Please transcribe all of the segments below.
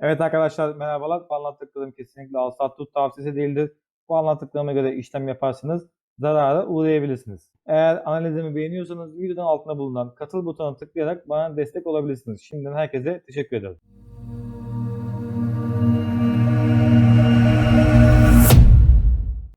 Evet arkadaşlar merhabalar. Bu anlattıklarım kesinlikle al sat tut tavsiyesi değildir. Bu anlattıklarıma göre işlem yaparsanız zarara uğrayabilirsiniz. Eğer analizimi beğeniyorsanız videonun altında bulunan katıl butonuna tıklayarak bana destek olabilirsiniz. Şimdiden herkese teşekkür ederim.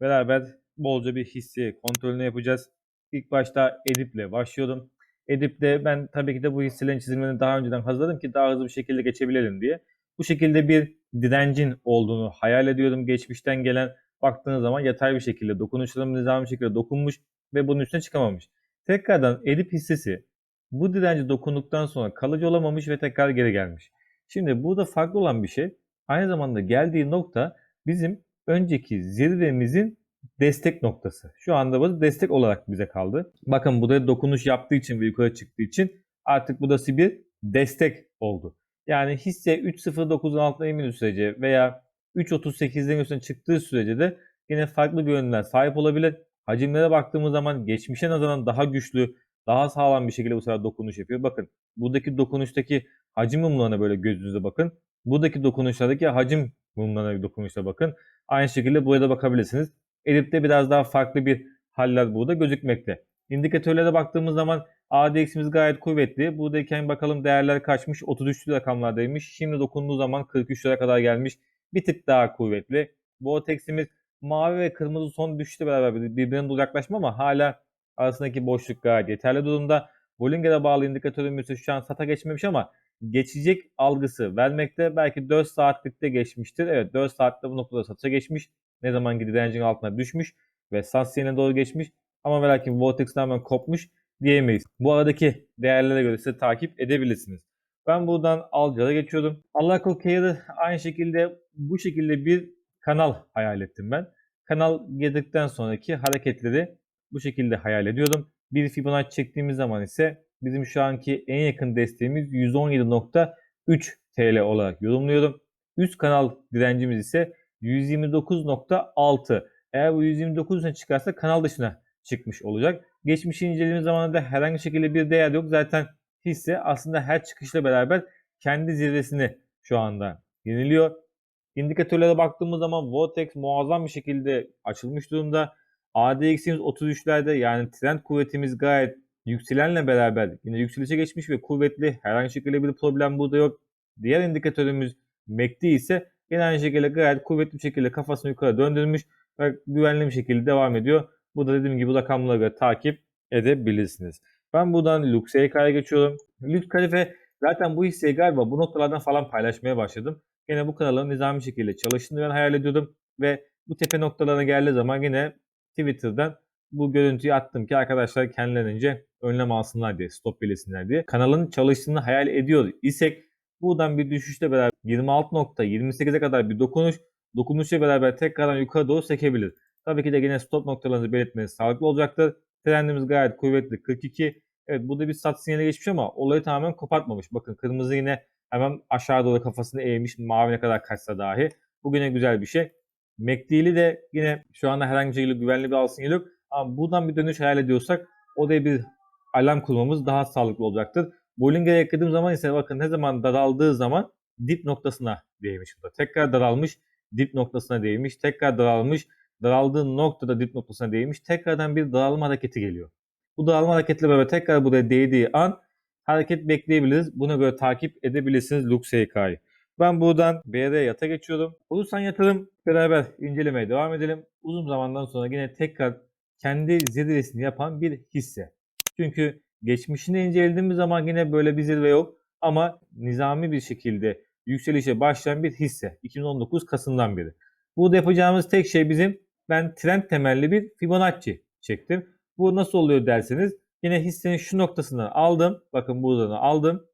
Beraber bolca bir hissi kontrolünü yapacağız. İlk başta Edip'le başlıyordum. Edip'te ben tabii ki de bu hisselerin çizimlerini daha önceden hazırladım ki daha hızlı bir şekilde geçebilelim diye. Bu şekilde bir direncin olduğunu hayal ediyorum. Geçmişten gelen baktığınız zaman yatay bir şekilde dokunuşlarım nizami şekilde dokunmuş ve bunun üstüne çıkamamış. Tekrardan Edip hissesi bu direnci dokunduktan sonra kalıcı olamamış ve tekrar geri gelmiş. Şimdi burada farklı olan bir şey aynı zamanda geldiği nokta bizim önceki zirvemizin destek noktası. Şu anda bu destek olarak bize kaldı. Bakın burada dokunuş yaptığı için ve yukarı çıktığı için artık burası bir destek oldu. Yani hisse 3.09'un altına inmediği sürece veya 3.38'lerin üstüne çıktığı sürece de yine farklı görünümler sahip olabilir. Hacimlere baktığımız zaman geçmişe nazaran daha güçlü, daha sağlam bir şekilde bu sefer dokunuş yapıyor. Bakın buradaki dokunuştaki hacim mumlarına böyle gözünüze bakın. Buradaki dokunuşlardaki hacim mumlarına dokunuşa bakın. Aynı şekilde buraya da bakabilirsiniz. Elip'te biraz daha farklı bir haller burada gözükmekte. İndikatörlere baktığımız zaman ADX'imiz gayet kuvvetli. Buradayken bakalım değerler kaçmış? 33'lü rakamlardaymış. Şimdi dokunduğu zaman 43'lere kadar gelmiş. Bir tık daha kuvvetli. Vortex'imiz mavi ve kırmızı son düşüşle beraber birbirine doğru yaklaşma ama hala arasındaki boşluk gayet yeterli durumda. Bollinger'e bağlı indikatörümüz şu an sata geçmemiş ama geçecek algısı vermekte. Belki 4 saatlikte geçmiştir. Evet 4 saatte bu noktada satışa geçmiş. Ne zaman ki altına düşmüş ve Sassi'ne doğru geçmiş. Ama ve lakin Vortex tamamen kopmuş diyemeyiz. Bu aradaki değerlere göre size takip edebilirsiniz. Ben buradan Alcal'a geçiyorum. Allah Care'ı aynı şekilde bu şekilde bir kanal hayal ettim ben. Kanal girdikten sonraki hareketleri bu şekilde hayal ediyorum. Bir Fibonacci çektiğimiz zaman ise bizim şu anki en yakın desteğimiz 117.3 TL olarak yorumluyorum. Üst kanal direncimiz ise 129.6. Eğer bu 129'una çıkarsa kanal dışına çıkmış olacak. Geçmişi incelediğimiz zaman da herhangi bir şekilde bir değer yok. Zaten hisse aslında her çıkışla beraber kendi zirvesini şu anda yeniliyor. İndikatörlere baktığımız zaman Vortex muazzam bir şekilde açılmış durumda. ADX'imiz 33'lerde yani trend kuvvetimiz gayet yükselenle beraber yine yükselişe geçmiş ve kuvvetli. Herhangi şekilde bir problem burada yok. Diğer indikatörümüz MACD ise yine aynı şekilde gayet kuvvetli bir şekilde kafasını yukarı döndürmüş ve güvenli bir şekilde devam ediyor. Bu da dediğim gibi rakamlara göre takip edebilirsiniz. Ben buradan Lux EK'ya geçiyorum. Lux Kalife zaten bu hisseyi galiba bu noktalardan falan paylaşmaya başladım. Yine bu kanalın nizami şekilde çalıştığını ben hayal ediyordum. Ve bu tepe noktalarına geldiği zaman yine Twitter'dan bu görüntüyü attım ki arkadaşlar kendilerince önlem alsınlar diye, stop belirsinler diye. Kanalın çalıştığını hayal ediyor isek buradan bir düşüşle beraber 26.28'e kadar bir dokunuş, dokunuşla beraber tekrardan yukarı doğru sekebilir. Tabii ki de yine stop noktalarınızı belirtmeniz sağlıklı olacaktır. Trendimiz gayet kuvvetli 42. Evet burada bir sat sinyali geçmiş ama olayı tamamen kopartmamış. Bakın kırmızı yine hemen aşağı doğru kafasını eğmiş mavi ne kadar kaçsa dahi. Bu yine güzel bir şey. MACD'li de yine şu anda herhangi bir güvenli bir al sinyali yok. Ama buradan bir dönüş hayal ediyorsak o da bir alarm kurmamız daha sağlıklı olacaktır. Bollinger'e eklediğim zaman ise bakın ne zaman daraldığı zaman dip noktasına değmiş. Tekrar daralmış, dip noktasına değmiş, tekrar daralmış, daraldığı noktada dip noktasına değmiş. Tekrardan bir daralma hareketi geliyor. Bu daralma hareketle beraber tekrar buraya değdiği an hareket bekleyebiliriz. Buna göre takip edebilirsiniz Lux EK'yı. Ben buradan BR yata geçiyorum. Olursan yatırım beraber incelemeye devam edelim. Uzun zamandan sonra yine tekrar kendi zirvesini yapan bir hisse. Çünkü geçmişini incelediğimiz zaman yine böyle bir zirve yok. Ama nizami bir şekilde yükselişe başlayan bir hisse. 2019 Kasım'dan beri. Burada yapacağımız tek şey bizim ben trend temelli bir Fibonacci çektim. Bu nasıl oluyor derseniz yine hissenin şu noktasından aldım. Bakın buradan aldım.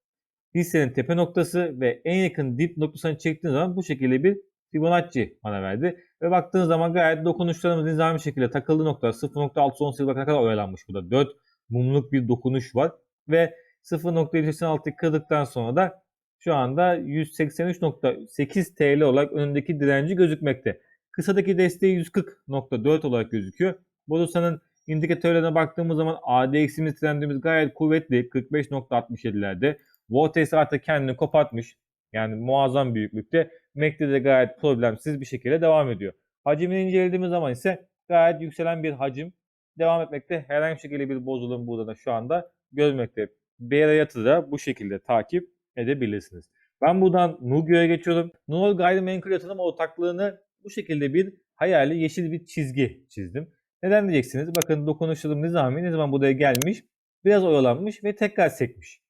Hissenin tepe noktası ve en yakın dip noktasını çektiğim zaman bu şekilde bir Fibonacci bana verdi. Ve baktığınız zaman gayet dokunuşlarımız nizami şekilde takıldığı nokta 0.618 bakana kadar oyalanmış burada. 4 mumluk bir dokunuş var. Ve 0.76 kırdıktan sonra da şu anda 183.8 TL olarak önündeki direnci gözükmekte. Kısadaki desteği 140.4 olarak gözüküyor. Borsa'nın indikatörlerine baktığımız zaman ADX'imiz trendimiz gayet kuvvetli 45.67'lerde. Vortex artık kendini kopartmış. Yani muazzam büyüklükte. MACD de gayet problemsiz bir şekilde devam ediyor. Hacimini incelediğimiz zaman ise gayet yükselen bir hacim devam etmekte. Herhangi bir şekilde bir bozulum burada da şu anda görmekte. Beyrayat'ı da bu şekilde takip edebilirsiniz. Ben buradan Nugio'ya geçiyorum. Nugio gayrimenkul yatırım ortaklığını bu şekilde bir hayali yeşil bir çizgi çizdim. Neden diyeceksiniz? Bakın dokunuşlarım nizami ne zaman buraya gelmiş, biraz oyalanmış ve tekrar sekmiş.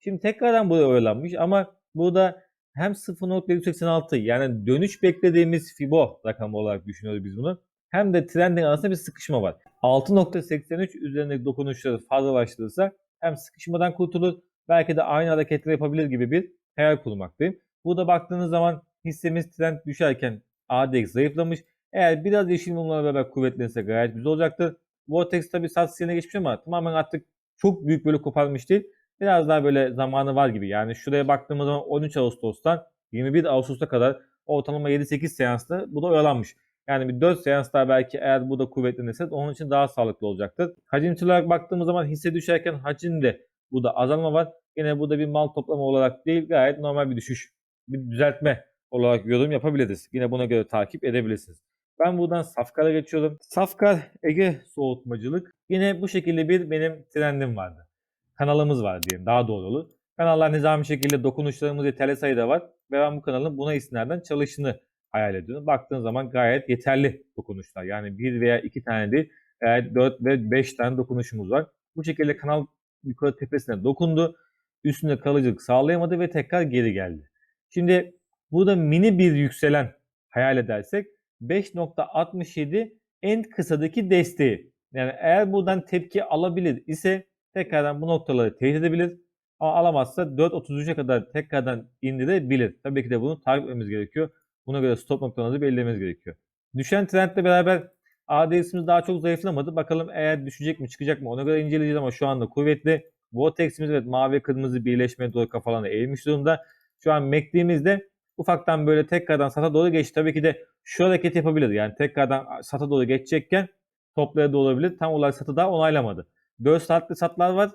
Şimdi tekrardan buraya oyalanmış ama burada hem 0.186 yani dönüş beklediğimiz Fibo rakamı olarak düşünüyoruz biz bunu. Hem de trendin arasında bir sıkışma var. 6.83 üzerindeki dokunuşları fazlalaştırırsa hem sıkışmadan kurtulur belki de aynı hareketleri yapabilir gibi bir hayal kurmaktayım. Burada baktığınız zaman hissemiz trend düşerken ADX zayıflamış. Eğer biraz yeşil mumlarla beraber kuvvetlenirse gayet güzel olacaktır. Vortex tabi sat siline geçmiş ama tamamen artık çok büyük böyle koparmış değil. Biraz daha böyle zamanı var gibi. Yani şuraya baktığımız zaman 13 Ağustos'tan 21 Ağustos'a kadar ortalama 7-8 seansta bu da oyalanmış. Yani bir 4 seans daha belki eğer bu da kuvvetlenirse onun için daha sağlıklı olacaktır. Hacimsel olarak baktığımız zaman hisse düşerken hacimde bu da azalma var. Yine bu da bir mal toplama olarak değil gayet normal bir düşüş, bir düzeltme olarak yorum yapabiliriz. Yine buna göre takip edebilirsiniz. Ben buradan Safkar'a geçiyorum. Safkar Ege Soğutmacılık. Yine bu şekilde bir benim trendim vardı. Kanalımız var diyelim daha doğru olur. Kanallar nizami şekilde dokunuşlarımız yeterli sayıda var. Ve ben bu kanalın buna istinaden çalıştığını hayal ediyorum. Baktığın zaman gayet yeterli dokunuşlar. Yani bir veya iki tane değil, gayet 4 ve 5 tane dokunuşumuz var. Bu şekilde kanal yukarı tepesine dokundu. Üstünde kalıcılık sağlayamadı ve tekrar geri geldi. Şimdi burada mini bir yükselen hayal edersek 5.67 en kısadaki desteği. Yani eğer buradan tepki alabilir ise tekrardan bu noktaları teyit edebilir. Ama alamazsa 4.33'e kadar tekrardan indirebilir. Tabii ki de bunu takip etmemiz gerekiyor. Buna göre stop noktalarımızı belirlememiz gerekiyor. Düşen trendle beraber ADX'imiz daha çok zayıflamadı. Bakalım eğer düşecek mi çıkacak mı ona göre inceleyeceğiz ama şu anda kuvvetli. Vortex'imiz evet mavi kırmızı birleşmeye doğru kafalarına eğilmiş durumda. Şu an MACD'miz de ufaktan böyle tekrardan sata doğru geçti. Tabii ki de şu hareket yapabilir. Yani tekrardan sata doğru geçecekken toplaya doğru olabilir. Tam olarak satı daha onaylamadı. 4 saatli satlar var.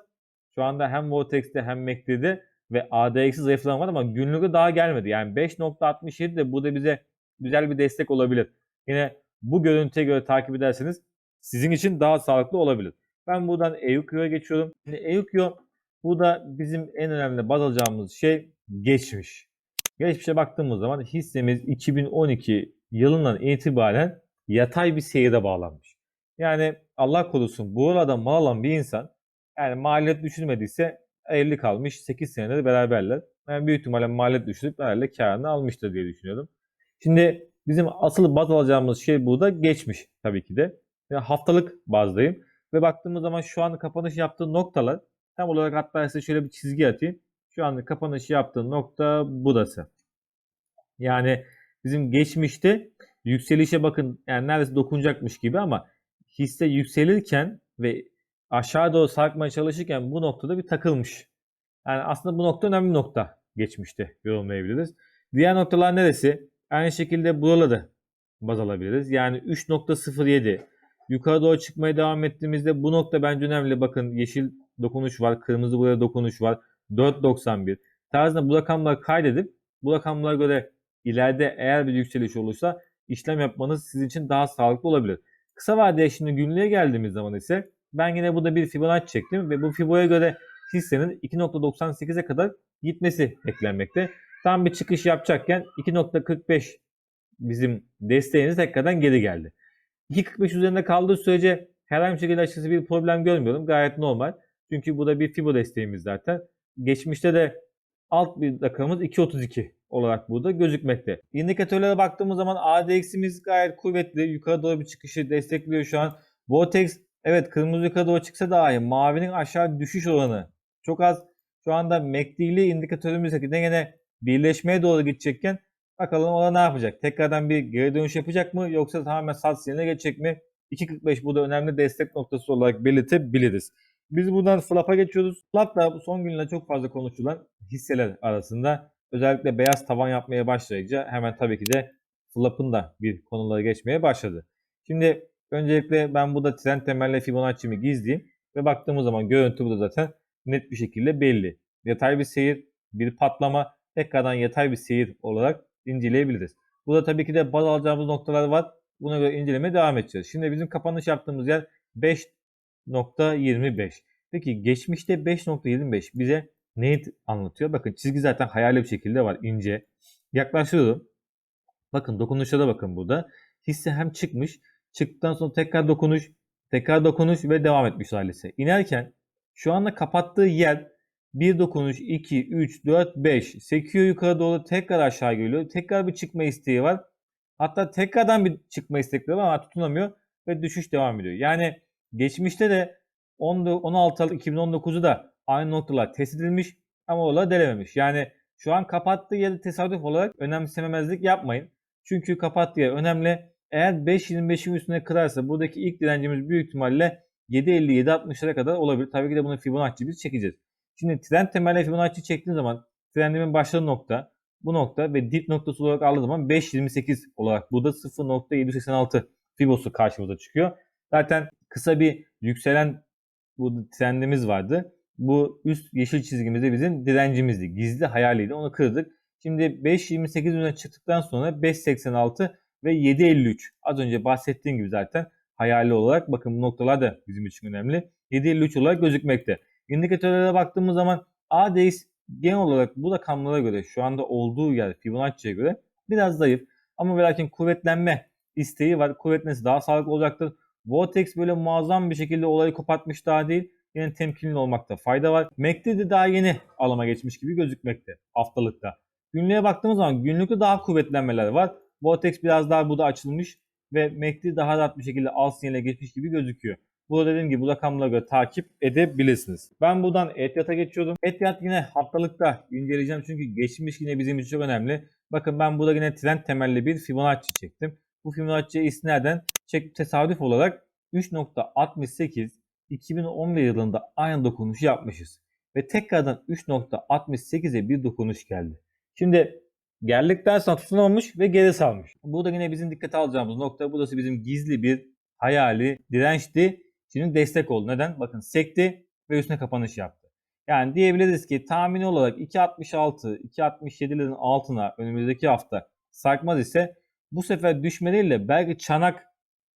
Şu anda hem Vortex'te hem MACD'de ve ADX'i zayıflama var ama günlükte daha gelmedi. Yani 5.67 de burada bize güzel bir destek olabilir. Yine bu görüntüye göre takip ederseniz sizin için daha sağlıklı olabilir. Ben buradan EUQ'ya geçiyorum. Şimdi EUQ bu da bizim en önemli baz alacağımız şey geçmiş. Geçmişe baktığımız zaman hissemiz 2012 yılından itibaren yatay bir seyre bağlanmış. Yani Allah korusun bu arada mal alan bir insan yani maliyet düşürmediyse evli kalmış 8 senedir beraberler. Yani büyük ihtimalle maliyet düşürüp herhalde karını almıştır diye düşünüyorum. Şimdi bizim asıl baz alacağımız şey burada geçmiş tabii ki de. Yani haftalık bazdayım. Ve baktığımız zaman şu an kapanış yaptığı noktalar tam olarak hatta size şöyle bir çizgi atayım. Şu anda kapanış yaptığı nokta burası. Yani bizim geçmişte yükselişe bakın yani neredeyse dokunacakmış gibi ama hisse yükselirken ve aşağı doğru sarkmaya çalışırken bu noktada bir takılmış. Yani aslında bu nokta önemli bir nokta geçmişte yorumlayabiliriz. Diğer noktalar neresi? Aynı şekilde buraları baz alabiliriz. Yani 3.07 yukarı doğru çıkmaya devam ettiğimizde bu nokta bence önemli. Bakın yeşil dokunuş var, kırmızı buraya dokunuş var. 4.91 tarzında bu rakamları kaydedip bu rakamlara göre ileride eğer bir yükseliş olursa işlem yapmanız sizin için daha sağlıklı olabilir. Kısa vadeye şimdi günlüğe geldiğimiz zaman ise ben yine burada bir Fibonacci çektim ve bu Fibo'ya göre hissenin 2.98'e kadar gitmesi beklenmekte. Tam bir çıkış yapacakken 2.45 bizim desteğimiz tekrardan geri geldi. 2.45 üzerinde kaldığı sürece herhangi bir şekilde açıkçası bir problem görmüyorum. Gayet normal. Çünkü bu da bir Fibo desteğimiz zaten. Geçmişte de alt bir rakamımız 2.32 olarak burada gözükmekte. İndikatörlere baktığımız zaman ADX'imiz gayet kuvvetli. Yukarı doğru bir çıkışı destekliyor şu an. Vortex evet kırmızı yukarı doğru çıksa dahi mavinin aşağı düşüş oranı çok az. Şu anda MACD'li indikatörümüz yine gene birleşmeye doğru gidecekken bakalım o da ne yapacak? Tekrardan bir geri dönüş yapacak mı yoksa tamamen sat siline geçecek mi? 2.45 burada önemli destek noktası olarak belirtebiliriz. Biz buradan flap'a geçiyoruz. Flap da son günlerde çok fazla konuşulan hisseler arasında. Özellikle beyaz tavan yapmaya başlayınca hemen tabii ki de flap'ın da bir konulara geçmeye başladı. Şimdi öncelikle ben burada trend temelli Fibonacci'mi gizleyeyim ve baktığımız zaman görüntü burada zaten net bir şekilde belli. Detay bir seyir, bir patlama tekrardan yatay bir seyir olarak inceleyebiliriz. Burada tabii ki de baz alacağımız noktalar var. Buna göre incelemeye devam edeceğiz. Şimdi bizim kapanış yaptığımız yer 5.25. Peki geçmişte 5.25 bize neyi anlatıyor? Bakın çizgi zaten hayali bir şekilde var ince. Yaklaştırıyorum. Bakın dokunuşlara bakın burada. Hisse hem çıkmış, çıktıktan sonra tekrar dokunuş, tekrar dokunuş ve devam etmiş halisi. İnerken şu anda kapattığı yer bir dokunuş, 2, 3, 4, 5 sekiyor yukarı doğru tekrar aşağı geliyor. Tekrar bir çıkma isteği var. Hatta tekrardan bir çıkma istekleri var ama tutunamıyor ve düşüş devam ediyor. Yani geçmişte de 16 Aralık 2019'u da aynı noktalar test edilmiş ama oraları delememiş. Yani şu an kapattığı yeri tesadüf olarak önemsememezlik yapmayın. Çünkü kapattığı yer önemli. Eğer 5.25'in üstüne kırarsa buradaki ilk direncimiz büyük ihtimalle 7.50-7.60'lara kadar olabilir. Tabii ki de bunu Fibonacci biz çekeceğiz. Şimdi trend temelli Fibonacci çektiğim zaman trendimin başladığı nokta bu nokta ve dip noktası olarak aldığı zaman 5.28 olarak burada 0.786 Fibosu karşımıza çıkıyor. Zaten kısa bir yükselen bu trendimiz vardı. Bu üst yeşil çizgimizde bizim direncimizdi. Gizli hayaliydi. Onu kırdık. Şimdi 5.28 üzerine çıktıktan sonra 5.86 ve 7.53. Az önce bahsettiğim gibi zaten hayali olarak bakın bu noktalar da bizim için önemli. 7.53 olarak gözükmekte. İndikatörlere baktığımız zaman ADX genel olarak bu rakamlara göre şu anda olduğu yer Fibonacci'ye göre biraz zayıf. Ama ve lakin kuvvetlenme isteği var. Kuvvetlenmesi daha sağlıklı olacaktır. Vortex böyle muazzam bir şekilde olayı kopartmış daha değil. Yine temkinli olmakta fayda var. MACD de daha yeni alama geçmiş gibi gözükmekte haftalıkta. Günlüğe baktığımız zaman günlükte daha kuvvetlenmeler var. Vortex biraz daha burada açılmış ve MACD daha rahat bir şekilde al sinyale geçmiş gibi gözüküyor. Burada dediğim gibi bu rakamlara göre takip edebilirsiniz. Ben buradan Etiyat'a geçiyordum. Etiyat yine haftalıkta inceleyeceğim çünkü geçmiş yine bizim için çok önemli. Bakın ben burada yine trend temelli bir Fibonacci çektim. Bu Fibonacci'ye istinaden çek tesadüf olarak 3.68 2011 yılında aynı dokunuşu yapmışız. Ve tekrardan 3.68'e bir dokunuş geldi. Şimdi geldikten sonra tutunamamış ve geri salmış. Burada yine bizim dikkate alacağımız nokta burası bizim gizli bir hayali dirençti. Şimdi destek oldu. Neden? Bakın sekti ve üstüne kapanış yaptı. Yani diyebiliriz ki tahmini olarak 2.66, 2.67'lerin altına önümüzdeki hafta sarkmaz ise bu sefer düşmeleriyle belki çanak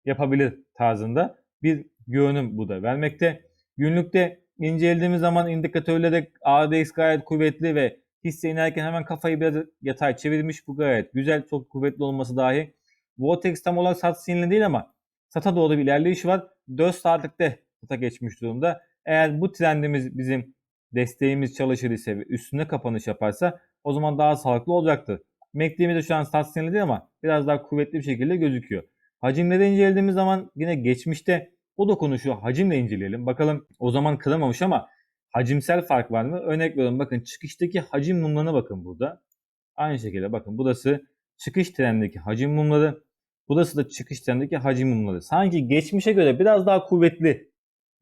yapabilir tarzında bir görünüm bu da vermekte. Günlükte incelediğimiz zaman indikatörlerde ADX gayet kuvvetli ve hisse inerken hemen kafayı biraz yatay çevirmiş. Bu gayet güzel, çok kuvvetli olması dahi. Vortex tam olarak sat sinyali değil ama sata doğru bir ilerleyiş var. 4 saatlikte sata geçmiş durumda. Eğer bu trendimiz bizim desteğimiz çalışır ise ve üstüne kapanış yaparsa o zaman daha sağlıklı olacaktır. MACD'miz de şu an sinyali değil ama biraz daha kuvvetli bir şekilde gözüküyor. Hacimleri incelediğimiz zaman yine geçmişte o dokunuşu hacimle inceleyelim. Bakalım o zaman kıramamış ama hacimsel fark var mı? Örnek veriyorum bakın çıkıştaki hacim mumlarına bakın burada. Aynı şekilde bakın burası çıkış trendindeki hacim mumları. Burası da çıkış trendindeki hacim mumları. Sanki geçmişe göre biraz daha kuvvetli.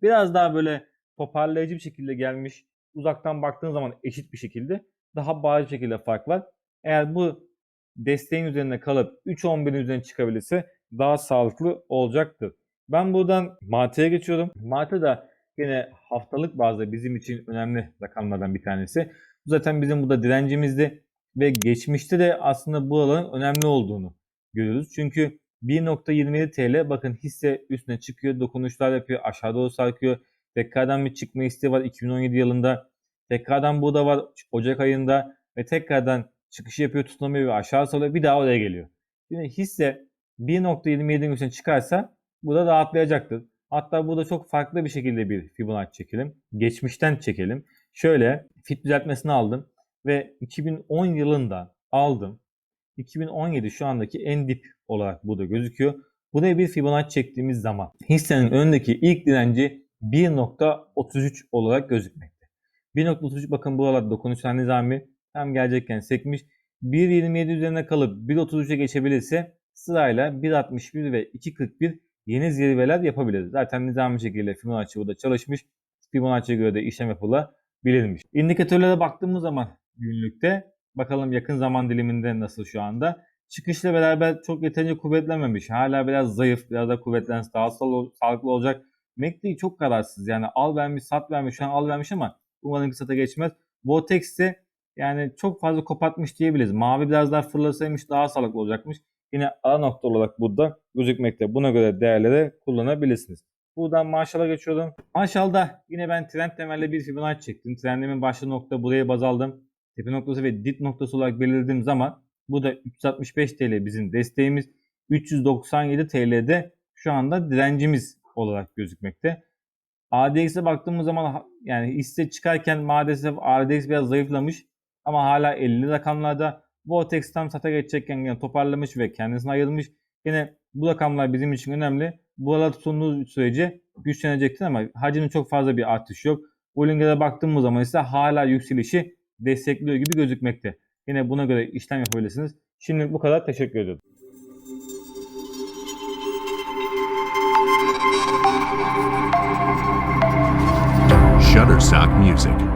Biraz daha böyle toparlayıcı bir şekilde gelmiş. Uzaktan baktığın zaman eşit bir şekilde daha bariz şekilde fark var. Eğer bu desteğin üzerine kalıp 3.11'in üzerine çıkabilirse daha sağlıklı olacaktır. Ben buradan Martı'ya geçiyorum. Martı da yine haftalık bazda bizim için önemli rakamlardan bir tanesi. Bu zaten bizim burada direncimizdi ve geçmişte de aslında bu alanın önemli olduğunu görüyoruz. Çünkü 1.27 TL bakın hisse üstüne çıkıyor, dokunuşlar yapıyor, aşağı doğru sarkıyor. Tekrardan bir çıkma isteği var 2017 yılında. Tekrardan bu da var Ocak ayında ve tekrardan çıkışı yapıyor, tutunamıyor ve aşağı salıyor. Bir daha oraya geliyor. Şimdi hisse 1.27'nin üstüne çıkarsa bu da rahatlayacaktır. Hatta burada çok farklı bir şekilde bir Fibonacci çekelim. Geçmişten çekelim. Şöyle fit düzeltmesini aldım ve 2010 yılında aldım. 2017 şu andaki en dip olarak burada gözüküyor. Buraya bir Fibonacci çektiğimiz zaman hissenin önündeki ilk direnci 1.33 olarak gözükmekte. 1.33 bakın buralarda dokunuşlar nizami hem gelecekken sekmiş. 1.27 üzerine kalıp 1.33'e geçebilirse sırayla 1.61 ve 2.41 yeni zirveler yapabiliriz. Zaten nizami şekilde Fibonacci burada çalışmış. Fibonacci'ye göre de işlem yapılabilirmiş. İndikatörlere baktığımız zaman günlükte bakalım yakın zaman diliminde nasıl şu anda. Çıkışla beraber çok yeterince kuvvetlenmemiş. Hala biraz zayıf. Biraz da kuvvetlense daha sağlıklı olacak. MACD çok kararsız. Yani al vermiş, sat vermiş. Şu an al vermiş ama umarım kısata geçmez. Vortex ise yani çok fazla kopartmış diyebiliriz. Mavi biraz daha fırlasaymış daha sağlıklı olacakmış. Yine ana nokta olarak burada gözükmekte. Buna göre değerleri kullanabilirsiniz. Buradan Marshall'a geçiyorum. Marshall'da yine ben trend temelli bir Fibonacci çektim. Trendimin başlı nokta buraya baz aldım. Tepe noktası ve dip noktası olarak belirlediğim zaman bu da 365 TL bizim desteğimiz. 397 TL'de şu anda direncimiz olarak gözükmekte. ADX'e baktığımız zaman yani hisse çıkarken maalesef ADX biraz zayıflamış ama hala 50 rakamlarda. Vortex tam sata geçecekken yine toparlamış ve kendisine ayırmış. Yine bu rakamlar bizim için önemli. Buralar tutunduğu sürece güçlenecektir ama hacinin çok fazla bir artış yok. Bollinger'e baktığımız zaman ise hala yükselişi destekliyor gibi gözükmekte. Yine buna göre işlem yapabilirsiniz. Şimdi bu kadar teşekkür ediyorum. Shutterstock Music.